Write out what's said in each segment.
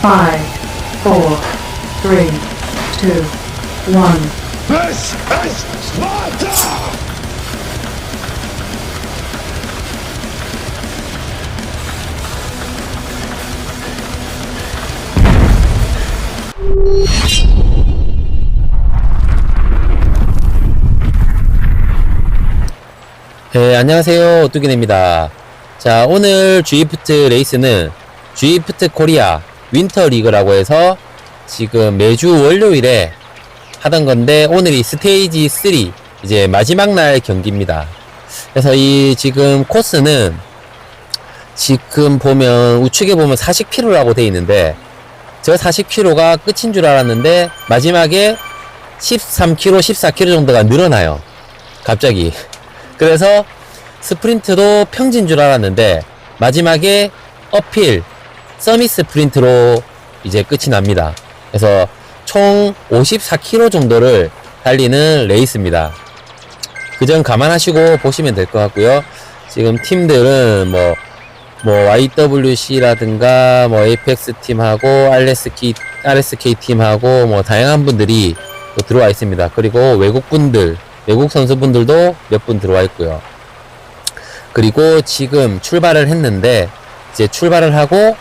Five, four, three, two, one. This is Sparta! 네, 안녕하세요. 오뚜기네입니다. 자, 오늘 G프트 레이스는 G프트 코리아 윈터 리그라고 해서 지금 매주 월요일에 하던 건데 오늘이 스테이지 3 이제 마지막 날 경기입니다. 그래서 이 지금 코스는 지금 보면 우측에 보면 40km라고 돼 있는데 저 40km가 끝인 줄 알았는데 마지막에 13km, 14km 정도가 늘어나요. 갑자기. 그래서 스프린트도 평지인 줄 알았는데 마지막에 어필 서밋 스프린트로 이제 끝이 납니다. 그래서 총 54km 정도를 달리는 레이스입니다. 그 점 감안하시고 보시면 될 것 같고요. 지금 팀들은 뭐, 뭐 YWC라든가 뭐 에이펙스 팀하고 RSK, RSK 팀하고 뭐 다양한 분들이 또 들어와 있습니다. 그리고 외국 분들, 외국 선수분들도 몇 분 들어와 있고요. 그리고 지금 출발을 했는데 이제 출발을 하고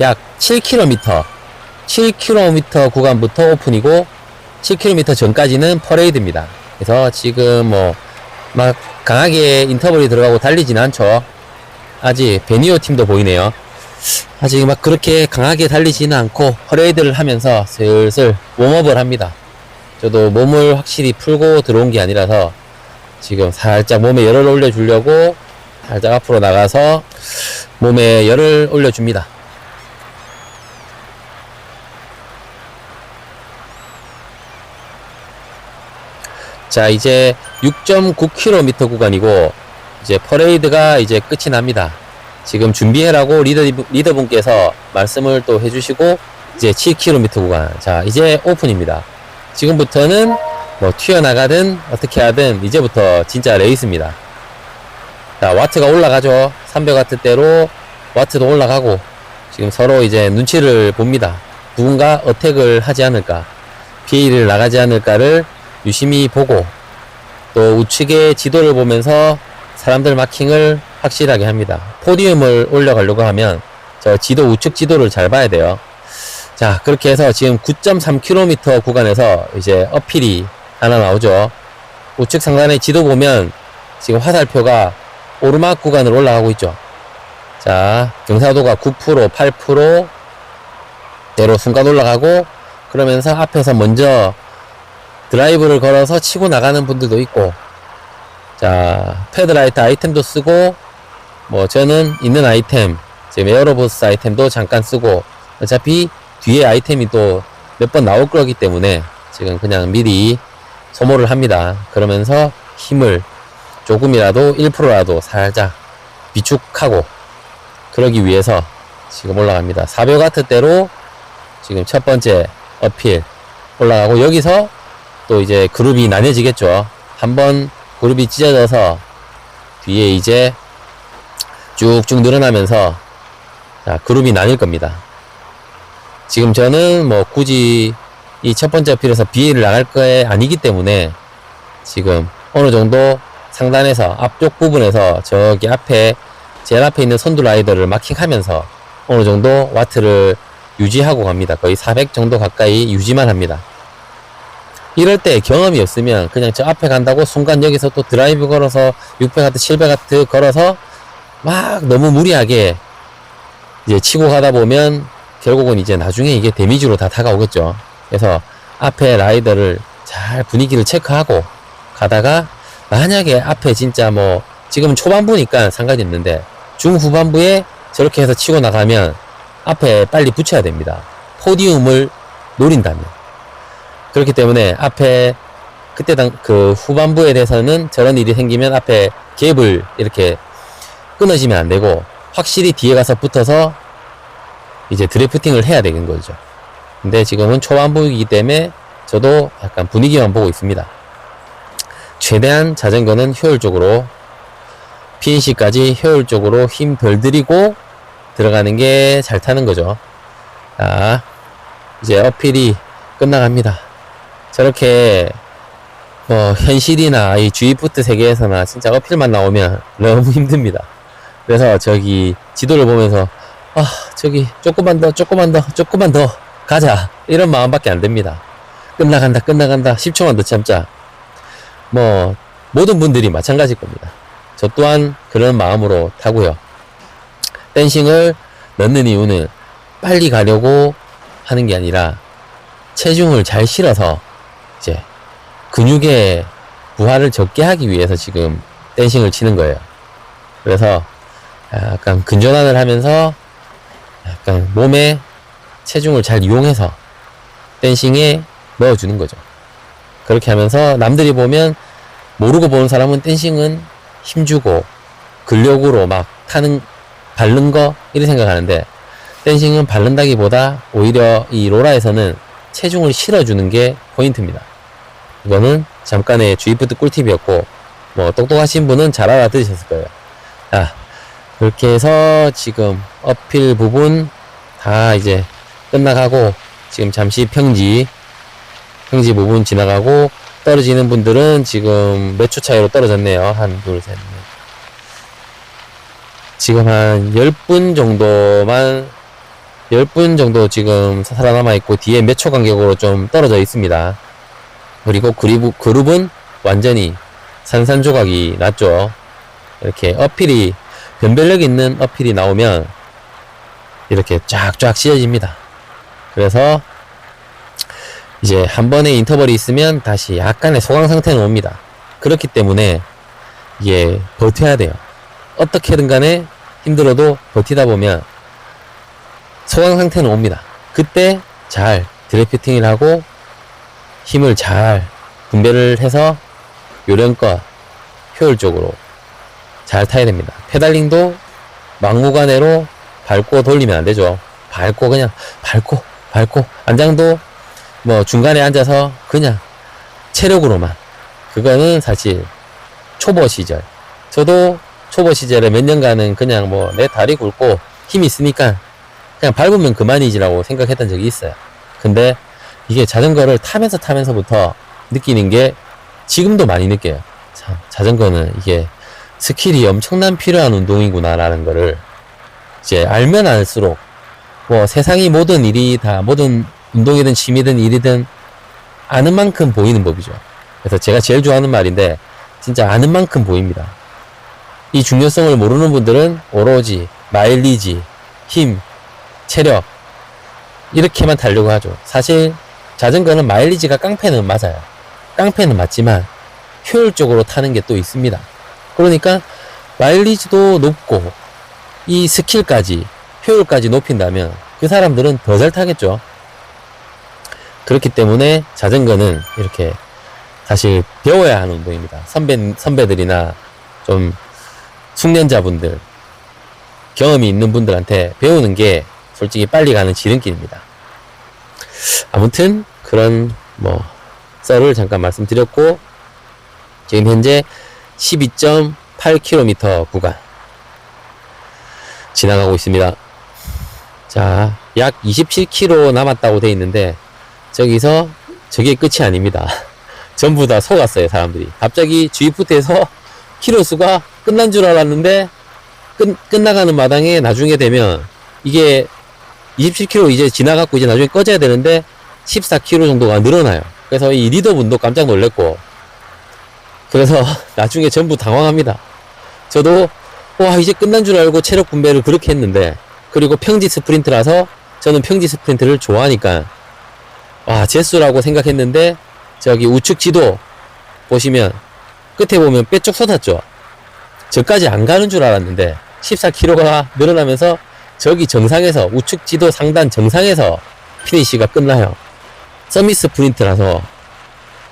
약 7km, 7km 구간부터 오픈이고 7km 전까지는 퍼레이드입니다. 그래서 지금 뭐 막 강하게 인터벌이 들어가고 달리진 않죠. 아직 베니오 팀도 보이네요. 아직 막 그렇게 강하게 달리지는 않고 퍼레이드를 하면서 슬슬 웜업을 합니다. 저도 몸을 확실히 풀고 들어온 게 아니라서 지금 살짝 몸에 열을 올려주려고 살짝 앞으로 나가서 몸에 열을 올려줍니다. 자, 이제 6.9km 구간이고, 이제 퍼레이드가 이제 끝이 납니다. 지금 준비해라고 리더, 리더분께서 말씀을 또 해주시고, 이제 7km 구간. 자, 이제 오픈입니다. 지금부터는 뭐 튀어나가든 어떻게 하든 이제부터 진짜 레이스입니다. 자, 와트가 올라가죠. 300와트대로 와트도 올라가고, 지금 서로 이제 눈치를 봅니다. 누군가 어택을 하지 않을까, 피해를 나가지 않을까를 유심히 보고, 또 우측의 지도를 보면서 사람들 마킹을 확실하게 합니다. 포디움을 올려가려고 하면 저 지도 우측 지도를 잘 봐야 돼요. 자, 그렇게 해서 지금 9.3km 구간에서 이제 어필이 하나 나오죠. 우측 상단의 지도 보면 지금 화살표가 오르막 구간으로 올라가고 있죠. 자, 경사도가 9%, 8% 대로 순간 올라가고 그러면서 앞에서 먼저 드라이브를 걸어서 치고 나가는 분들도 있고 자, 패드라이트 아이템도 쓰고 뭐 저는 있는 아이템 지금 에어로보스 아이템도 잠깐 쓰고 어차피 뒤에 아이템이 또 몇 번 나올 거기 때문에 지금 그냥 미리 소모를 합니다. 그러면서 힘을 조금이라도 1%라도 살짝 비축하고 그러기 위해서 지금 올라갑니다. 400와트대로 지금 첫 번째 어필 올라가고 여기서 또 이제 그룹이 나뉘어지겠죠. 한번 그룹이 찢어져서 뒤에 이제 쭉쭉 늘어나면서 자, 그룹이 나뉠 겁니다. 지금 저는 뭐 굳이 이 첫 번째 어필에서 비해를 나갈 거에 아니기 때문에 지금 어느 정도 상단에서 앞쪽 부분에서 저기 앞에 제일 앞에 있는 선두 라이더를 마킹하면서 어느 정도 와트를 유지하고 갑니다. 거의 400 정도 가까이 유지만 합니다. 이럴 때 경험이 없으면 그냥 저 앞에 간다고 순간 여기서 또 드라이브 걸어서 600와트, 700와트 걸어서 막 너무 무리하게 이제 치고 가다 보면 결국은 이제 나중에 이게 데미지로 다 다가오겠죠. 그래서 앞에 라이더를 잘 분위기를 체크하고 가다가 만약에 앞에 진짜 뭐 지금 초반부니까 상관이 없는데 중후반부에 저렇게 해서 치고 나가면 앞에 빨리 붙여야 됩니다. 포디움을 노린다면. 그렇기 때문에 앞에 그때 당 그 후반부에 대해서는 저런 일이 생기면 앞에 갭을 이렇게 끊어지면 안 되고 확실히 뒤에 가서 붙어서 이제 드래프팅을 해야 되는 거죠. 근데 지금은 초반부이기 때문에 저도 약간 분위기만 보고 있습니다. 최대한 자전거는 효율적으로 PNC까지 효율적으로 힘 덜 들이고 들어가는 게 잘 타는 거죠. 자, 이제 어필이 끝나갑니다. 저렇게 뭐 현실이나 이 G푸트 세계에서나 진짜 어필만 나오면 너무 힘듭니다. 그래서 저기 지도를 보면서 아 저기 조금만 더 조금만 더 조금만 더 가자 이런 마음밖에 안 됩니다. 끝나간다 끝나간다 10초만 더 참자. 뭐 모든 분들이 마찬가지일 겁니다. 저 또한 그런 마음으로 타고요. 댄싱을 넣는 이유는 빨리 가려고 하는 게 아니라 체중을 잘 실어서 이제 근육의 부하를 적게 하기 위해서 지금 댄싱을 치는 거예요. 그래서 약간 근전환을 하면서 약간 몸에 체중을 잘 이용해서 댄싱에 넣어주는 거죠. 그렇게 하면서 남들이 보면 모르고 보는 사람은 댄싱은 힘주고 근력으로 막 타는 바른 거 이렇게 생각하는데 댄싱은 바른다기보다 오히려 이 로라에서는 체중을 실어주는 게 포인트입니다. 이거는 잠깐의 주입부트 꿀팁이었고 뭐 똑똑하신 분은 잘 알아들으셨을 거예요. 자 그렇게 해서 지금 어필 부분 다 이제 끝나가고 지금 잠시 평지 평지 부분 지나가고 떨어지는 분들은 지금 몇 초 차이로 떨어졌네요. 한, 둘, 셋, 넷. 지금 한 10분 정도만 10분 정도 지금 살아남아 있고 뒤에 몇 초 간격으로 좀 떨어져 있습니다. 그리고 그리브, 그룹은 완전히 산산조각이 났죠. 이렇게 어필이 변별력 있는 어필이 나오면 이렇게 쫙쫙 찢어집니다. 그래서 이제 한 번에 인터벌이 있으면 다시 약간의 소강 상태는 옵니다. 그렇기 때문에 이게 버텨야 돼요. 어떻게든 간에 힘들어도 버티다 보면 소강 상태는 옵니다. 그때 잘 드래프팅을 하고 힘을 잘 분배를 해서 요령껏 효율적으로 잘 타야 됩니다. 페달링도 막무가내로 밟고 돌리면 안 되죠. 밟고 그냥 밟고 밟고 안장도 뭐 중간에 앉아서 그냥 체력으로만 그거는 사실 초보 시절 저도 초보 시절에 몇 년간은 그냥 뭐 내 다리 굵고 힘 있으니까 그냥 밟으면 그만이지라고 생각했던 적이 있어요. 근데 이게 자전거를 타면서 타면서부터 느끼는 게 지금도 많이 느껴요. 참, 자전거는 이게 스킬이 엄청난 필요한 운동이구나라는 거를 이제 알면 알수록 뭐 세상이 모든 일이 다 모든 운동이든 취미든 일이든 아는 만큼 보이는 법이죠. 그래서 제가 제일 좋아하는 말인데 진짜 아는 만큼 보입니다. 이 중요성을 모르는 분들은 오로지 마일리지, 힘, 체력 이렇게만 달려고 하죠. 사실 자전거는 마일리지가 깡패는 맞아요. 깡패는 맞지만 효율적으로 타는 게 또 있습니다. 그러니까 마일리지도 높고 이 스킬까지 효율까지 높인다면 그 사람들은 더 잘 타겠죠. 그렇기 때문에 자전거는 이렇게 사실 배워야 하는 운동입니다. 선배, 선배들이나 좀 숙련자분들, 경험이 있는 분들한테 배우는 게 솔직히 빨리 가는 지름길입니다. 아무튼 그런 뭐 썰을 잠깐 말씀드렸고 지금 현재 12.8km 구간 지나가고 있습니다. 자, 약 27km 남았다고 돼 있는데 저기서 저게 끝이 아닙니다. 전부 다 속았어요, 사람들이. 갑자기 G푸트에서 키로 수가 끝난 줄 알았는데 끝, 끝나가는 마당에 나중에 되면 이게 27km 이제 지나갔고 이제 나중에 꺼져야 되는데 14km 정도가 늘어나요. 그래서 이 리더분도 깜짝 놀랐고 그래서 나중에 전부 당황합니다. 저도 와 이제 끝난 줄 알고 체력 분배를 그렇게 했는데 그리고 평지 스프린트라서 저는 평지 스프린트를 좋아하니까 와 제수라고 생각했는데 저기 우측 지도 보시면 끝에 보면 뼈쪽 솟았죠. 저까지 안 가는 줄 알았는데 14km가 늘어나면서 저기 정상에서 우측 지도 상단 정상에서 피니시가 끝나요. 서밋 스프린트라서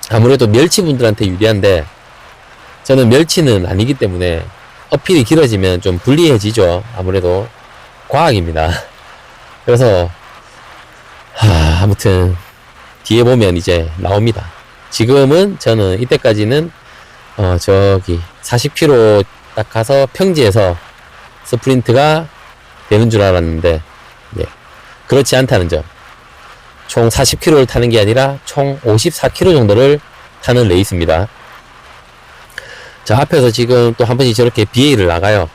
아무래도 멸치 분들한테 유리한데 저는 멸치는 아니기 때문에 어필이 길어지면 좀 불리해지죠. 아무래도 과학입니다. 그래서 하, 아무튼 뒤에 보면 이제 나옵니다. 지금은 저는 이때까지는 어 저기 40km 딱 가서 평지에서 스프린트가 되는 줄 알았는데 예. 그렇지 않다는 점. 총 40km를 타는 게 아니라 총 54km 정도를 타는 레이스입니다. 자, 앞에서 지금 또 한 번씩 저렇게 BA를 나가요.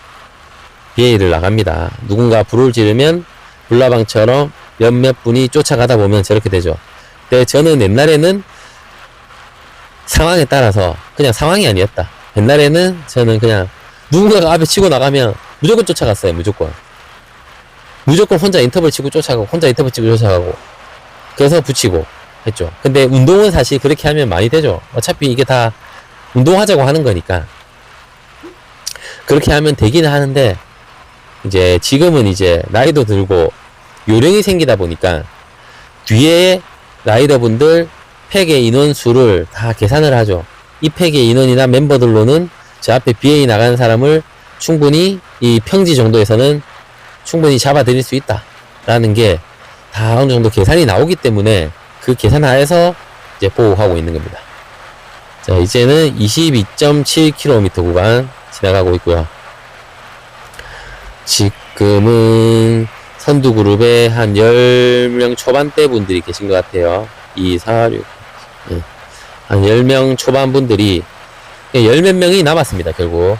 BA를 나갑니다. 누군가 불을 지르면 불나방처럼 몇몇 분이 쫓아가다 보면 저렇게 되죠. 근데 저는 옛날에는 상황에 따라서 그냥 상황이 아니었다. 옛날에는 저는 그냥 누군가가 앞에 치고 나가면 무조건 쫓아갔어요. 무조건. 무조건 혼자 인터벌 치고 쫓아가고 혼자 인터벌 치고 쫓아가고 그래서 붙이고 했죠. 근데 운동은 사실 그렇게 하면 많이 되죠. 어차피 이게 다 운동하자고 하는 거니까 그렇게 하면 되기는 하는데 이제 지금은 이제 나이도 들고 요령이 생기다 보니까 뒤에 라이더분들 팩의 인원 수를 다 계산을 하죠. 이 팩의 인원이나 멤버들로는 저 앞에 BA 나가는 사람을 충분히 이 평지 정도에서는 충분히 잡아드릴 수 있다. 라는 게 다 어느 정도 계산이 나오기 때문에 그 계산 하에서 이제 보호하고 있는 겁니다. 자, 이제는 22.7km 구간 지나가고 있고요. 지금은 선두 그룹에 한 10명 초반대 분들이 계신 것 같아요. 2, 4, 6. 예. 한 10명 초반 분들이, 10몇 명이 남았습니다, 결국.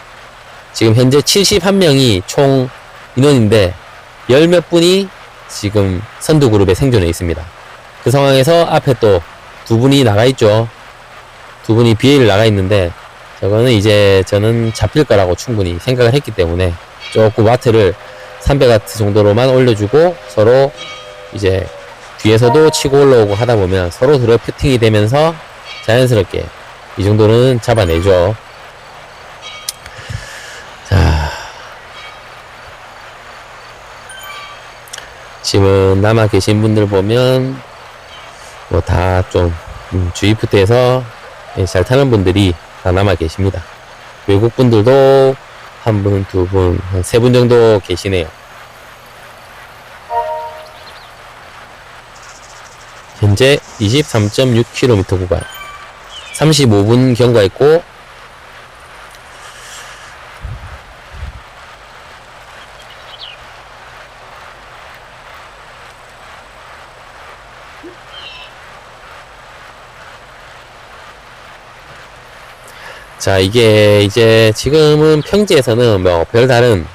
지금 현재 71명이 총 인원인데, 10몇 분이 지금 선두 그룹에 생존해 있습니다. 그 상황에서 앞에 또 두 분이 나가 있죠. 두 분이 BA를 나가 있는데, 저거는 이제 저는 잡힐 거라고 충분히 생각을 했기 때문에 조금 와트를 300와트 정도로만 올려주고 서로 이제 뒤에서도 치고 올라오고 하다 보면 서로 드래프팅이 되면서 자연스럽게 이 정도는 잡아내죠. 지금 남아 계신 분들 보면 뭐 다좀 푸트에서 예, 잘 타는 분들이 다 남아 계십니다. 외국 분들도 한 분, 두 분, 한 세 분 정도 계시네요. 현재 23.6km 구간 35분 경과했고 자 이게 이제 지금은 평지에서는 뭐 별다른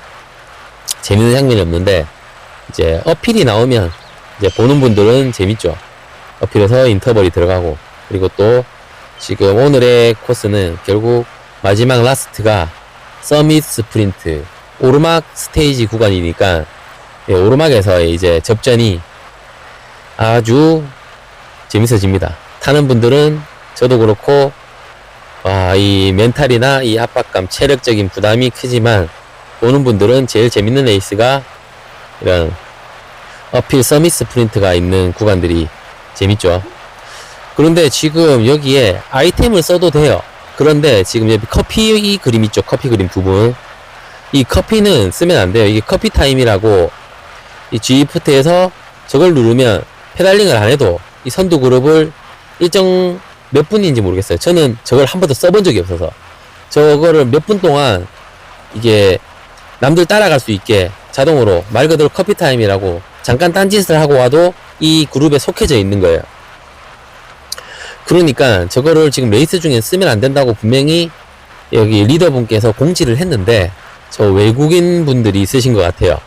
재밌는 장면이 없는데 이제 어필이 나오면 이제 보는 분들은 재밌죠. 어필해서 인터벌이 들어가고 그리고 또 지금 오늘의 코스는 결국 마지막 라스트가 서밋 스프린트 오르막 스테이지 구간이니까 예, 오르막에서의 이제 접전이 아주 재밌어집니다. 타는 분들은 저도 그렇고 와, 이 멘탈이나 이 압박감, 체력적인 부담이 크지만 보는 분들은 제일 재밌는 레이스가 이런 어필 서밋 스프린트가 있는 구간들이 재밌죠. 그런데 지금 여기에 아이템을 써도 돼요. 그런데 지금 여기 커피 그림 있죠. 커피 그림 부분. 이 커피는 쓰면 안 돼요. 이게 커피 타임이라고 이 G프트에서 저걸 누르면 페달링을 안 해도 이 선두 그룹을 일정 몇 분인지 모르겠어요. 저는 저걸 한 번도 써본 적이 없어서 저거를 몇 분 동안 이게 남들 따라갈 수 있게 자동으로 말 그대로 커피 타임이라고 잠깐 딴짓을 하고 와도 이 그룹에 속해져 있는 거예요. 그러니까 저거를 지금 레이스 중에 쓰면 안 된다고 분명히 여기 리더분께서 공지를 했는데 저 외국인 분들이 쓰신 것 같아요.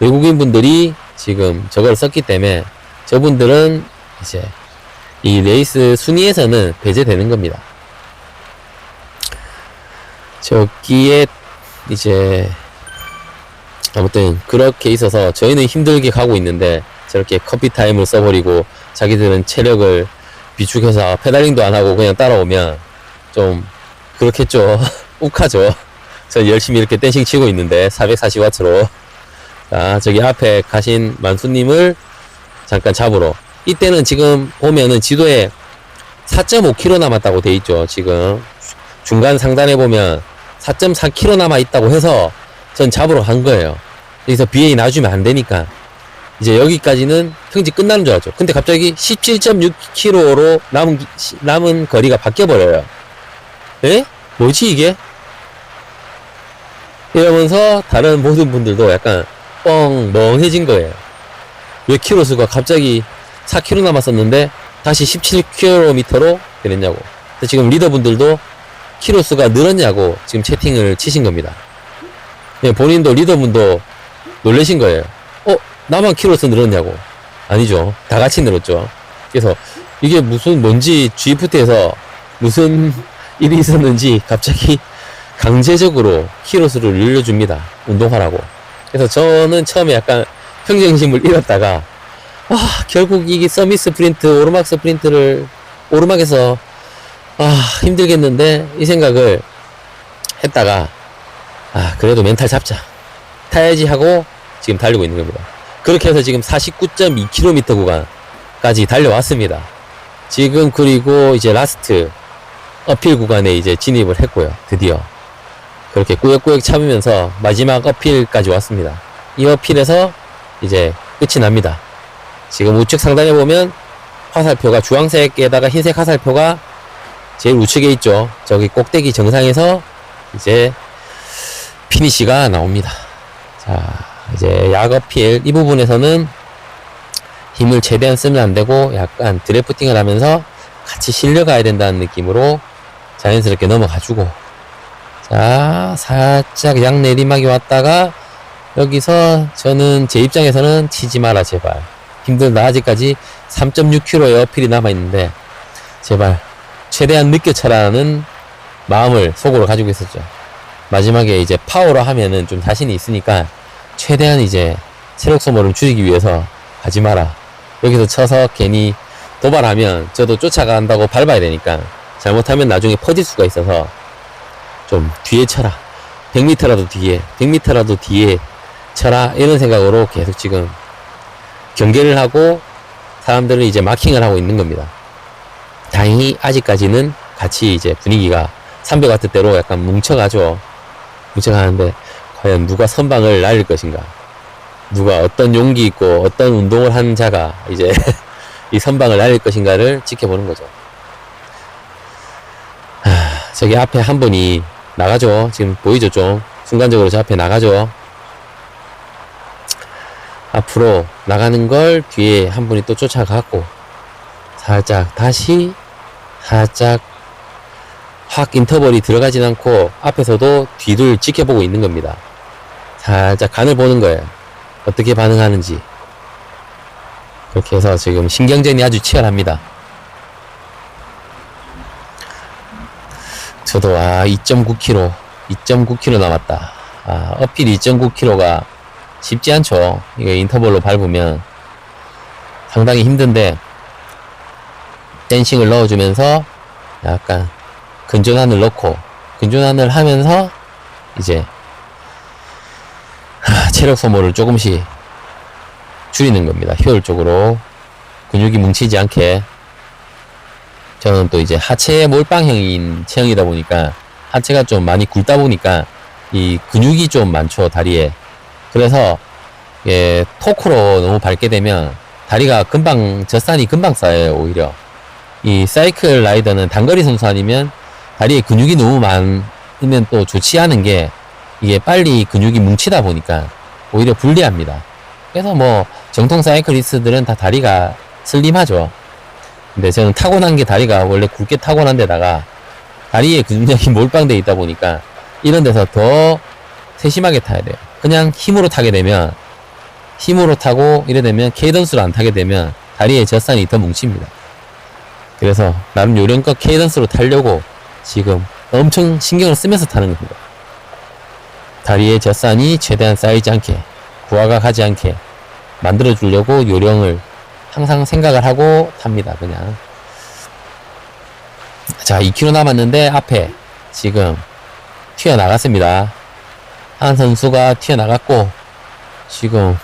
외국인 분들이 지금 저걸 썼기 때문에 저분들은 이제 이 레이스 순위에서는 배제되는 겁니다. 저기에 이제 아무튼 그렇게 있어서 저희는 힘들게 가고 있는데 저렇게 커피 타임을 써버리고 자기들은 체력을 비축해서 페달링도 안 하고 그냥 따라오면 좀 그렇겠죠. 욱하죠. 저 열심히 이렇게 댄싱 치고 있는데 440와트로 자 저기 앞에 가신 만수님을 잠깐 잡으러 이때는 지금 보면은 지도에 4.5km 남았다고 돼 있죠. 지금 중간 상단에 보면 4.4km 남아 있다고 해서 전 잡으러 간 거예요. 여기서 BA 놔주면 안 되니까 이제 여기까지는 평지 끝나는 줄 알았죠. 근데 갑자기 17.6km로 남은 남은 거리가 바뀌어 버려요. 에? 뭐지 이게? 이러면서 다른 모든 분들도 약간 뻥 멍해진 거예요. 왜 키로수가 갑자기 4km 남았었는데 다시 17km로 되냈냐고. 근데 지금 리더분들도 키로 수가 늘었냐고 지금 채팅을 치신 겁니다. 예, 본인도 리더분도 놀라신 거예요. 어, 나만 키로 수 늘었냐고. 아니죠. 다 같이 늘었죠. 그래서 이게 무슨 뭔지 GFT에서 무슨 일이 있었는지 갑자기 강제적으로 키로 수를 늘려줍니다. 운동하라고. 그래서 저는 처음에 약간 평정심을 잃었다가 아, 결국 이게 서밋 스프린트, 오르막 스프린트를 오르막에서 아, 힘들겠는데 이 생각을 했다가 아, 그래도 멘탈 잡자. 타야지 하고 지금 달리고 있는 겁니다. 그렇게 해서 지금 49.2km 구간까지 달려왔습니다. 지금 그리고 이제 라스트 어필 구간에 이제 진입을 했고요. 드디어. 그렇게 꾸역꾸역 참으면서 마지막 어필까지 왔습니다. 이 어필에서 이제 끝이 납니다. 지금 우측 상단에 보면 화살표가 주황색에다가 흰색 화살표가 제일 우측에 있죠. 저기 꼭대기 정상에서 이제 피니시가 나옵니다. 자, 이제 약어필 이 부분에서는 힘을 최대한 쓰면 안 되고 약간 드래프팅을 하면서 같이 실려가야 된다는 느낌으로 자연스럽게 넘어가주고 자, 살짝 양 내리막이 왔다가 여기서 저는 제 입장에서는 치지 마라 제발 힘들다 아직까지 3.6km의 어필이 남아있는데 제발 최대한 늦게 차라는 마음을 속으로 가지고 있었죠. 마지막에 이제 파워로 하면은 좀 자신이 있으니까 최대한 이제 체력 소모를 줄이기 위해서 하지 마라. 여기서 쳐서 괜히 도발하면 저도 쫓아간다고 밟아야 되니까 잘못하면 나중에 퍼질 수가 있어서 좀 뒤에 쳐라. 100m라도 뒤에 100m라도 뒤에 쳐라. 이런 생각으로 계속 지금 경계를 하고 사람들은 이제 마킹을 하고 있는 겁니다. 다행히 아직까지는 같이 이제 분위기가 300와트 대로 약간 뭉쳐가죠. 뭉쳐가는데 과연 누가 선방을 날릴 것인가? 누가 어떤 용기 있고 어떤 운동을 한 자가 이제 이 선방을 날릴 것인가를 지켜보는 거죠. 하, 저기 앞에 한 분이 나가죠. 지금 보이죠 좀 순간적으로 저 앞에 나가죠. 앞으로 나가는 걸 뒤에 한 분이 또 쫓아가고 살짝 다시 살짝 확 인터벌이 들어가진 않고 앞에서도 뒤를 지켜보고 있는 겁니다. 살짝 간을 보는 거예요. 어떻게 반응하는지. 그렇게 해서 지금 신경전이 아주 치열합니다. 저도 아 2.9km 2.9km 남았다. 아 어필 2.9km가 쉽지 않죠. 이거 인터벌로 밟으면 상당히 힘든데 댄싱을 넣어주면서 약간 근전환을 넣고 근전환을 하면서 이제 하, 체력 소모를 조금씩 줄이는 겁니다. 효율적으로 근육이 뭉치지 않게 저는 또 이제 하체 몰빵형인 체형이다 보니까 하체가 좀 많이 굵다 보니까 이 근육이 좀 많죠 다리에 그래서 예, 토크로 너무 밟게 되면 다리가 금방 젖산이 금방 쌓여요 오히려. 이 사이클 라이더는 단거리 선수 아니면 다리에 근육이 너무 많으면 또 좋지 않은 게 이게 빨리 근육이 뭉치다 보니까 오히려 불리합니다. 그래서 뭐 정통 사이클리스트들은 다 다리가 슬림하죠. 근데 저는 타고난 게 다리가 원래 굵게 타고난 데다가 다리에 근육이 몰빵돼 있다 보니까 이런 데서 더 세심하게 타야 돼요. 그냥 힘으로 타게 되면 힘으로 타고 이래 되면 케이던스로 안 타게 되면 다리에 젖산이 더 뭉칩니다. 그래서 나름 요령껏 케이던스로 타려고 지금 엄청 신경을 쓰면서 타는 겁니다. 다리에 젖산이 최대한 쌓이지 않게 구화가 가지 않게 만들어 주려고 요령을 항상 생각을 하고 탑니다. 그냥 자 2km 남았는데 앞에 지금 튀어나갔습니다. 한 선수가 튀어나갔고 지금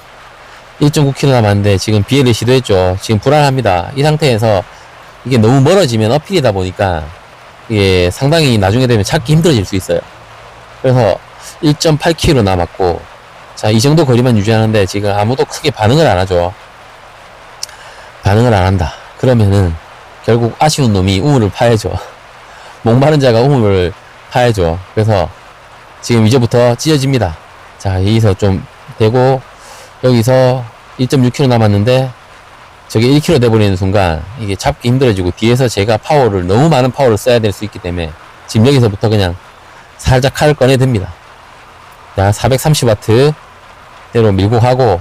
1.9km 남았는데 지금 비엘을 시도했죠. 지금 불안합니다. 이 상태에서 이게 너무 멀어지면 어필이다 보니까 이게 상당히 나중에 되면 찾기 힘들어질 수 있어요. 그래서 1.8km 남았고 자 이 정도 거리만 유지하는데 지금 아무도 크게 반응을 안 하죠. 반응을 안 한다. 그러면은 결국 아쉬운 놈이 우물을 파야죠. 목마른 자가 우물을 파야죠. 그래서 지금 이제부터 찢어집니다. 자, 여기서 좀 되고, 여기서 1.6km 남았는데 저게 1km 돼버리는 순간 이게 잡기 힘들어지고 뒤에서 제가 파워를 너무 많은 파워를 써야 될 수 있기 때문에 지금 여기서부터 그냥 살짝 칼을 꺼내 듭니다. 자, 430W 대로 밀고 가고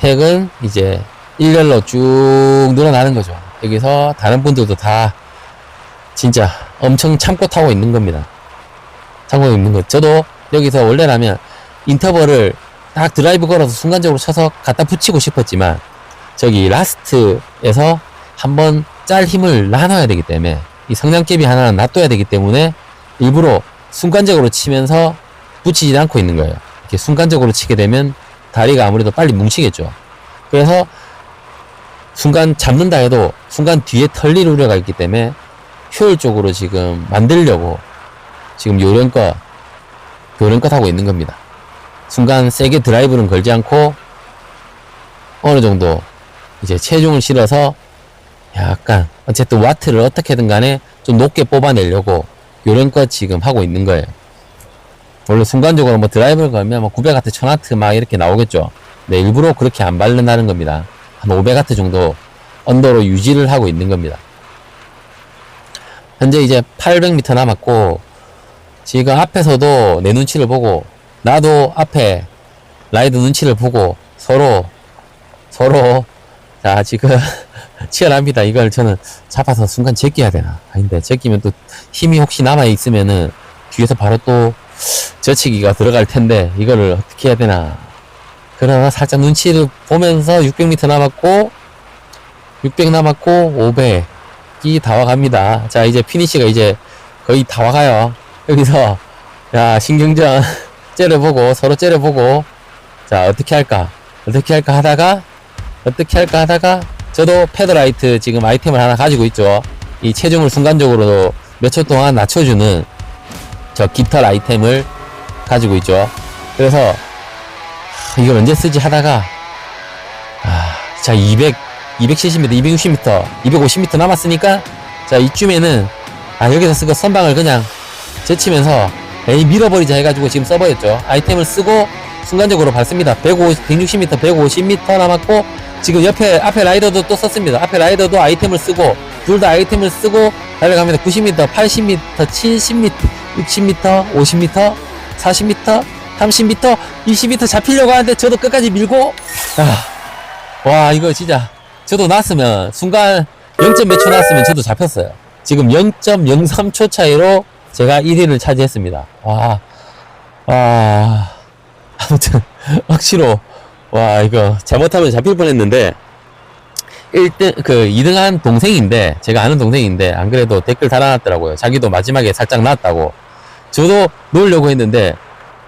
핵은 이제 일렬로 쭉 늘어나는 거죠. 여기서 다른 분들도 다 진짜 엄청 참고 타고 있는 겁니다. 참고 있는 거. 저도 여기서 원래라면 인터벌을 딱 드라이브 걸어서 순간적으로 쳐서 갖다 붙이고 싶었지만 저기 라스트에서 한번 짤 힘을 나눠야 되기 때문에 이 성장갭이 하나는 놔둬야 되기 때문에 일부러 순간적으로 치면서 붙이지 않고 있는 거예요. 이렇게 순간적으로 치게 되면 다리가 아무래도 빨리 뭉치겠죠. 그래서 순간 잡는다 해도 순간 뒤에 털릴 우려가 있기 때문에 효율적으로 지금 만들려고 지금 요령껏 요령껏 하고 있는 겁니다. 순간 세게 드라이브는 걸지 않고 어느 정도 이제 체중을 실어서 약간 어쨌든 와트를 어떻게든 간에 좀 높게 뽑아내려고 요령껏 지금 하고 있는 거예요. 원래 순간적으로 뭐 드라이브를 걸면 뭐 900와트, 1000와트 막 이렇게 나오겠죠. 네, 일부러 그렇게 안 바른다는 겁니다. 한 500와트 정도 언더로 유지를 하고 있는 겁니다. 현재 이제 800m 남았고 지금 앞에서도 내 눈치를 보고 나도 앞에 라이드 눈치를 보고 서로 서로 자 지금 치열합니다. 이걸 저는 잡아서 순간 제껴야 되나? 아닌데 제끼면 또 힘이 혹시 남아 있으면은 뒤에서 바로 또 저치기가 들어갈 텐데 이거를 어떻게 해야 되나? 그러나 살짝 눈치를 보면서 600m 남았고 600 남았고 500이 다 와갑니다. 자 이제 피니시가 이제 거의 다 와가요. 여기서 야 신경전 째려보고 서로 째려보고 자 어떻게 할까 어떻게 할까 하다가 어떻게 할까 하다가 저도 패드라이트 지금 아이템을 하나 가지고 있죠. 이 체중을 순간적으로 몇 초 동안 낮춰주는 저 깃털 아이템을 가지고 있죠. 그래서 하, 이걸 언제 쓰지 하다가 아, 자 200, 270m, 260m, 250m 남았으니까 자 이쯤에는 아 여기서 쓰고 선방을 그냥 제치면서 에이 밀어버리자 해가지고 지금 써버렸죠. 아이템을 쓰고 순간적으로 밟습니다. 150, 160m, 150m 남았고 지금 옆에 앞에 라이더도 또 썼습니다. 앞에 라이더도 아이템을 쓰고 둘 다 아이템을 쓰고 달려갑니다. 90m, 80m, 70m, 60m, 50m, 40m, 30m, 20m 잡히려고 하는데 저도 끝까지 밀고 아, 와 이거 진짜 저도 났으면 순간 0점 몇초 났으면 저도 잡혔어요. 지금 0.03초 차이로 제가 1위를 차지했습니다. 와, 와, 아무튼 억지로 와 이거 잘못하면 잡힐 뻔 했는데 1등 그 2등한 동생인데 제가 아는 동생인데 안 그래도 댓글 달아놨더라고요. 자기도 마지막에 살짝 나왔다고. 저도 놓으려고 했는데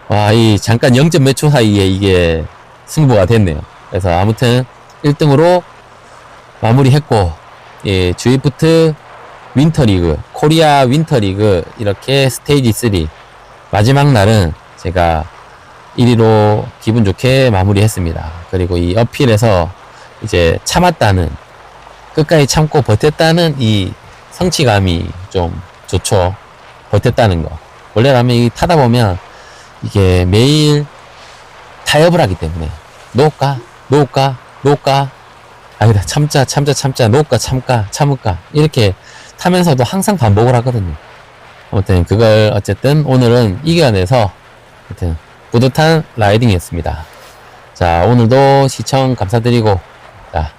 와 이 잠깐 0점 몇초 사이에 이게 승부가 됐네요. 그래서 아무튼 1등으로 마무리했고 예, 주이프트 윈터리그 코리아 윈터리그 이렇게 스테이지 3 마지막 날은 제가 1위로 기분 좋게 마무리했습니다. 그리고 이 어필에서 이제 참았다는 끝까지 참고 버텼다는 이 성취감이 좀 좋죠. 버텼다는 거. 원래라면 이 타다 보면 이게 매일 타협을 하기 때문에 놓을까? 놓을까? 놓을까? 아니다. 참자 참자 참자. 놓을까 참까? 참을까? 이렇게 타면서도 항상 반복을 하거든요. 아무튼 그걸 어쨌든 오늘은 이겨내서 아무튼 뿌듯한 라이딩이었습니다. 자, 오늘도 시청 감사드리고, 자,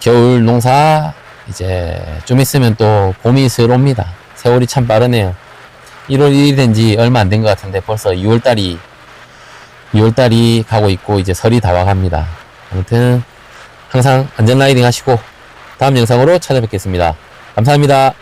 겨울 농사, 이제 좀 있으면 또 봄이 슬 옵니다. 세월이 참 빠르네요. 1월 1일이 된지 얼마 안 된 것 같은데 벌써 2월달이, 2월달이 가고 있고, 이제 설이 다 와갑니다. 아무튼, 항상 안전 라이딩 하시고, 다음 영상으로 찾아뵙겠습니다. 감사합니다.